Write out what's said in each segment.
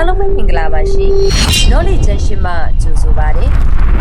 အားလုံးပဲမင်္ဂလာပါရှင် Knowledge Junction မှာကြိုဆိုပါရစေ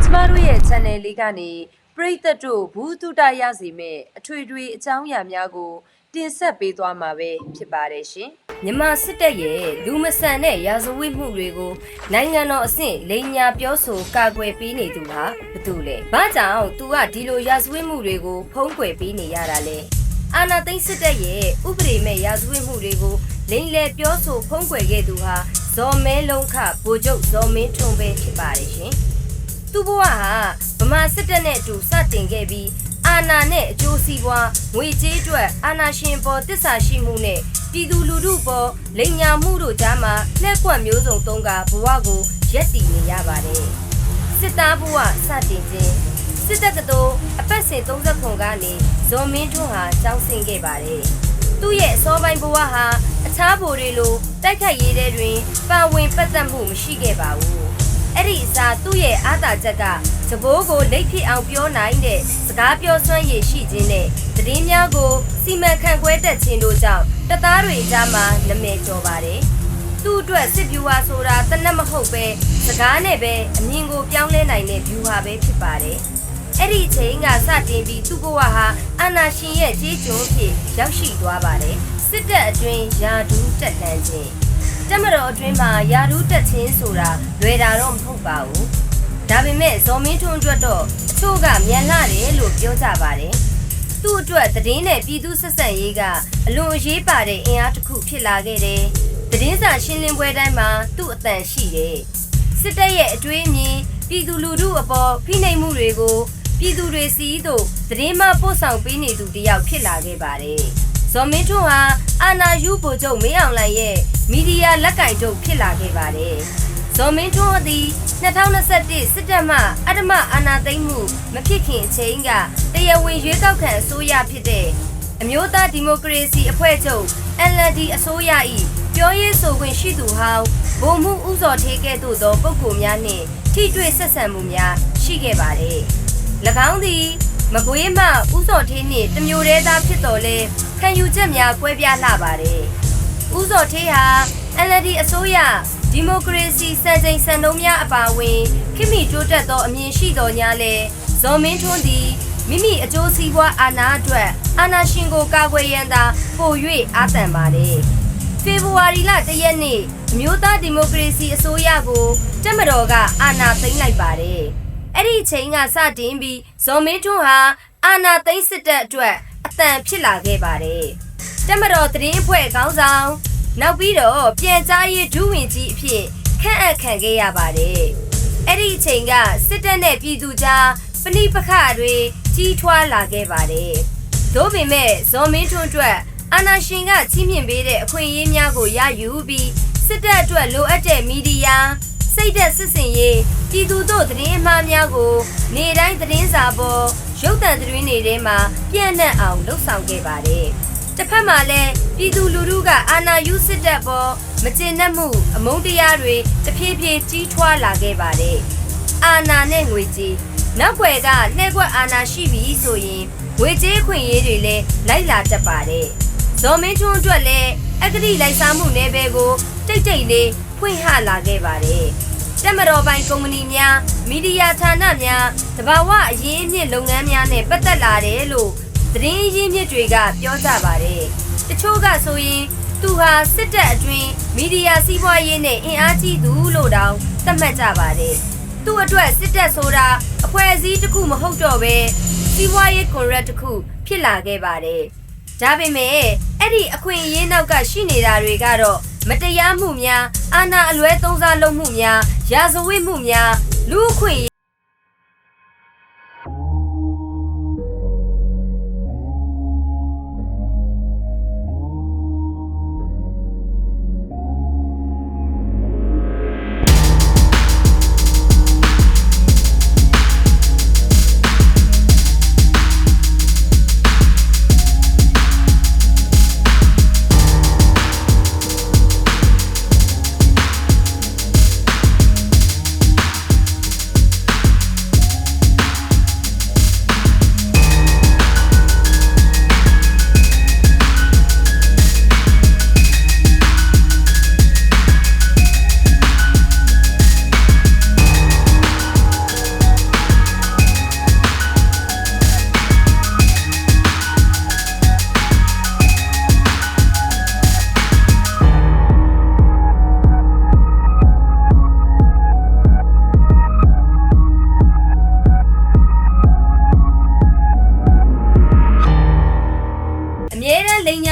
ကျမတို့ရဲ့ channel လေးကနေပရိသတ်တို့ဘူးတုတရစီမဲ့အထွေထွေအကြောင်းအရာများကို တင်ဆက်ပေးသွားမှာပဲဖြစ်ပါတယ်ရှင်မြန်မာစစ်တပ်ရဲ့လူမဆန်တဲ့ရာဇဝတ်မှုတွေကိုနိုင်ငံတော်အဆင့်လိန်ညာပြောဆိုကာကွယ်ပေးနေသူဟာဘယ်သူလဲ။ဘာကြောင့်သူကဒီလိုရာဇဝတ်မှုတွေကိုဖုံးကွယ်ပေးနေရတာလဲ။အာနာသိန်းစစ်တပ်ရဲ့ဥပဒေမဲ့ရာဇဝတ်မှုတွေကိုလိန်လေပြောဆိုဖုံးကွယ်ခဲ့သူဟာ ဇော်မဲလုံးခဗိုလ်ချုပ်ဇော်မင်းထွန်းပဲဖြစ်ပါတယ်ရှင်။သူ့ဘဝဟာဗမာစစ်တပ်နဲ့အတူစတင်ခဲ့ပြီးအာဏာနဲ့အကျိုးစီးပွားငွေကြေးအတွက်အာဏာရှင်ပေါ်တစ္ဆာရှိမှုနဲ့ပြည်သူလူထုပေါ်လိမ်ညာမှုတို့ကြားမှာလှည့်ကွက်မျိုးစုံသုံးကဘဝကိုရက်တည်နေရပါတယ်။စစ်သားဘဝစတင်ခြင်းစစ်တပ်ကတော်အပတ်စဉ်30ခုကနေဇော်မင်းထွန်းဟာကျောင်းဆင်းခဲ့ပါတယ်။သူ့ရဲ့အစောပိုင်းဘဝဟာအခြားဘိုတွေလို တိုက်ခိုက်ရေးတဲ့တွင်ပါဝင်ပတ်သက်မှုမရှိခဲ့ပါဘူး။အဲ့ဒီအစားသူ့ရဲ့အားသာချက်ကသဘောကိုလိတ်ဖြစ်အောင်ပြောနိုင်တဲ့စကားပြောစွမ်းရည်ရှိခြင်းနဲ့သတင်းများကိုစီမံခန့်ခွဲတတ်ခြင်းတို့ကြောင့်တပ်သားတွေကြားမှာနာမည်ကျော်ပါတယ်။ သူ့အတွက်စစ်ဗျူဟာဆိုတာတနက်မဟုတ်ပဲစကားနဲ့ပဲအမြင်ကိုပြောင်းလဲနိုင်တဲ့ဗျူဟာပဲဖြစ်ပါတယ်။အဲ့ဒီအချိန်ကစတင်ပြီးသူ့ဘဝဟာအာနာရှင်ရဲ့ကြေးကျွန်ဖြစ်ရောက်ရှိသွားပါတယ်။စစ်တပ်အတွင်းယာဒူးတက်လှမ်းခြင်းတက်မတော်အတွင်းမှာယာဒူးတက်ခြင်းဆိုတာလွယ်တာတော့မဟုတ်ပါဘူး။ဒါပေမဲ့ဇော်မင်းထွန်းအတွက်တော့အချို့ကမြန်လာတယ်လို့ပြောကြပါတယ်။သူ့အတွက်သတင်းနဲ့ပြည်သူဆက်ဆံရေးကအလွန်အရေးပါတဲ့အင်အားတစ်ခုဖြစ်လာခဲ့တယ်။ သတင်းစာရှင်းလင်းပွဲတိုင်းမှာသူ့အတန်ရှိတယ်။စစ်တပ်ရဲ့အတွေးအမြင်ပြည်သူလူထုအပေါ်ဖိနှိပ်မှုတွေကိုပြည်သူတွေစီသို့သတင်းမှပို့ဆောင်ပေးနေသူတစ်ယောက်ဖြစ်လာခဲ့ပါတယ်။ဇော်မင်းထွန်းဟာအာနာယူဗိုလ်ချုပ်မင်းအောင်လှိုင်ရဲ့မီဒီယာလက်ကင်တုပ်ဖြစ်လာခဲ့ပါတယ်။ဇော်မင်းထွန်းသည်2021စစ်တပ်မှအဓမ္မအာဏာသိမ်းမှုမဖြစ်ခင်အချိန်ကတရားဝင်ရွေးကောက်ခံအစိုးရဖြစ်တဲ့အမျိုးသားဒီမိုကရေစီအဖွဲ့ချုပ် NLD အစိုးရ၏ ပြောရေးဆိုခွင့်ရှိသူဟောင်းဗိုလ်မှူးဦးစောထေးကဲ့သို့သောပုဂ္ဂိုလ်များနှင့်ထိတွေ့ဆက်ဆံမှုများရှိခဲ့ပါသည်။၎င်းသည်မကွေးမှဦးစောထေးနှင့်တမျိုးတည်းသားဖြစ်တော်လဲခံယူချက်များကွဲပြားလှပါတယ်။ဦးစောထေးဟာ NLD အစိုးရဒီမိုကရေစီစံချိန်စံနှုန်းများအပါအဝင်ခိမိတိုးတက်သောအမြင်ရှိတော်ညာလဲဇော်မင်းထွန်းသည်မိမိအကျိုးစီးပွားအာဏာအတွက်အာဏာရှင်ကိုကာကွယ်ရန်သာပို၍အားသန်ပါတယ်။ ဖေဖော်ဝါရီလ၁ရက်နေ့အမျိုးသားဒီမိုကရေစီအစိုးရကိုတက်မတော်ကအာဏာသိမ်းလိုက်ပါတယ်။အဲ့ဒီအချိန်ကစတင်ပြီးဇော်မင်းထွန်းဟာအာဏာသိမ်းစစ်တပ်အတွက်အတန်ဖြစ်လာခဲ့ပါတယ်။တက်မတော်သတင်းအဖွဲ့ခေါင်းဆောင်နောက်ပြီးတော့ပြန်ကြားရေးဒုဝန်ကြီးအဖြစ်ခန့်အပ်ခံခဲ့ရပါတယ်။အဲ့ဒီအချိန်ကစစ်တပ်နဲ့ပြည်သူကြားပဏိပခတွေကြီးထွားလာခဲ့ပါတယ်။သို့ပေမဲ့ဇော်မင်းထွန်းအတွက် အာနာရှင်ကချီးမြှင့်ပေးတဲ့အခွင့်အရေးများကိုရယူပြီးစစ်တပ်အတွက်လိုအပ်တဲ့မီဒီယာစိတ်သက်စစ်စင်ရေးပြည်သူတို့သတင်းအမှားများကို နေတိုင်းသတင်းစာပေါ်ရုပ်သံသတင်းတွေထဲမှာပြန့်နှံ့အောင်လှုပ်ဆောင်ခဲ့ပါတယ်။တစ်ဖက်မှာလည်းပြည်သူလူထုကအာဏာယူစစ်တပ်ပေါ်မကျေနပ်မှုအမုန်းတရားတွေတဖြည်းဖြည်းကြီးထွားလာခဲ့ပါတယ်။အာဏာနဲ့ငွေကြေးနောက်ွယ်ကလှည့်ကွက်အာဏာရှိပြီဆိုရင်ငွေကြေးခွင့်ရေးတွေလည်းလိုက်လာတတ်ပါတယ်။ ဇော်မင်းထွန်းအတွက်လည်းအဂတိလိုက်စားမှုနယ်ပယ်ကိုတိတ်တိတ်လေးဖွင့်ဟလာခဲ့ပါတယ်။တက်မတော်ပိုင်ကုမ္ပဏီများမီဒီယာဌာနများတဘာဝအရင်းအမြစ်လုပ်ငန်းများနဲ့ပတ်သက်လာတယ်လို့သတင်းရင်းမြစ်တွေကပြောကြပါတယ်။တချို့ကဆိုရင်သူဟာစစ်တပ်အတွင်းမီဒီယာစီးပွားရေးနဲ့အင်အားကြီးသူလို့တောင်သတ်မှတ်ကြပါတယ်။သူ့အတွက်စစ်တပ်ဆိုတာအဖွဲ့အစည်းတစ်ခုမဟုတ်တော့ပဲစီးပွားရေးကွန်ရက်တစ်ခုဖြစ်လာခဲ့ပါတယ်။ဒါပေမဲ့ အဲ့ဒီအခွင့်အရေးနောက်ကရှိနေတာတွေကတော့မတရားမှုများအာဏာအလွဲသုံးစားလုပ်မှုများရာဇဝတ်မှုများလူအခွင့် အရေး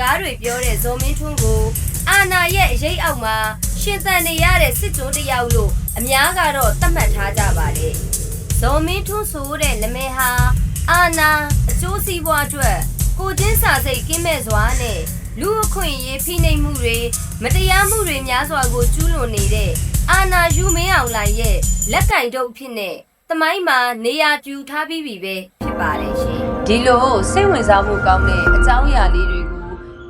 ကားတွေပြောတဲ့ဇော်မင်းထွန်းကိုအာနာရဲ့အရေးအောက်မှာရှင်သန်နေရတဲ့စစ်ကြိုးတစ်ယောက်လို့အများကတော့သတ်မှတ်ထားကြပါတယ်ဇော်မင်းထွန်းဆိုတဲ့နာမည်ဟာအာနာအကျိုးစီးပွားအတွက်ကိုချင်းစာစိတ်ကင်းမဲ့စွာနဲ့လူအခွင့်အရေးဖိနှိပ်မှုတွေမတရားမှုတွေများစွာကိုကျူးလွန်နေတဲ့အာနာယူမင်းအောင်လှိုင်ရဲ့လက်ကင်တုပ်ဖြစ်တဲ့တမိုင်းမှာနေရာကျူထားပြီးပြီပဲဖြစ်ပါတယ်ရှင် ဒီလိုစိတ်ဝင်စားမှုကောင်းတဲ့အကြောင်းအရာလေးတွေကို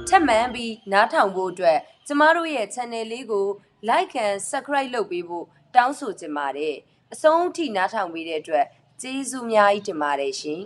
ထပ်မံပြီးနားထောင်ဖို့အတွက်ကျမတို့ရဲ့ channel လေးကို like and subscribe လုပ်ပေးဖို့တောင်းဆိုချင်ပါတယ်အဆုံးထိနားထောင်ပေးတဲ့အတွက်ကျေးဇူးအများကြီးတင်ပါတယ်ရှင်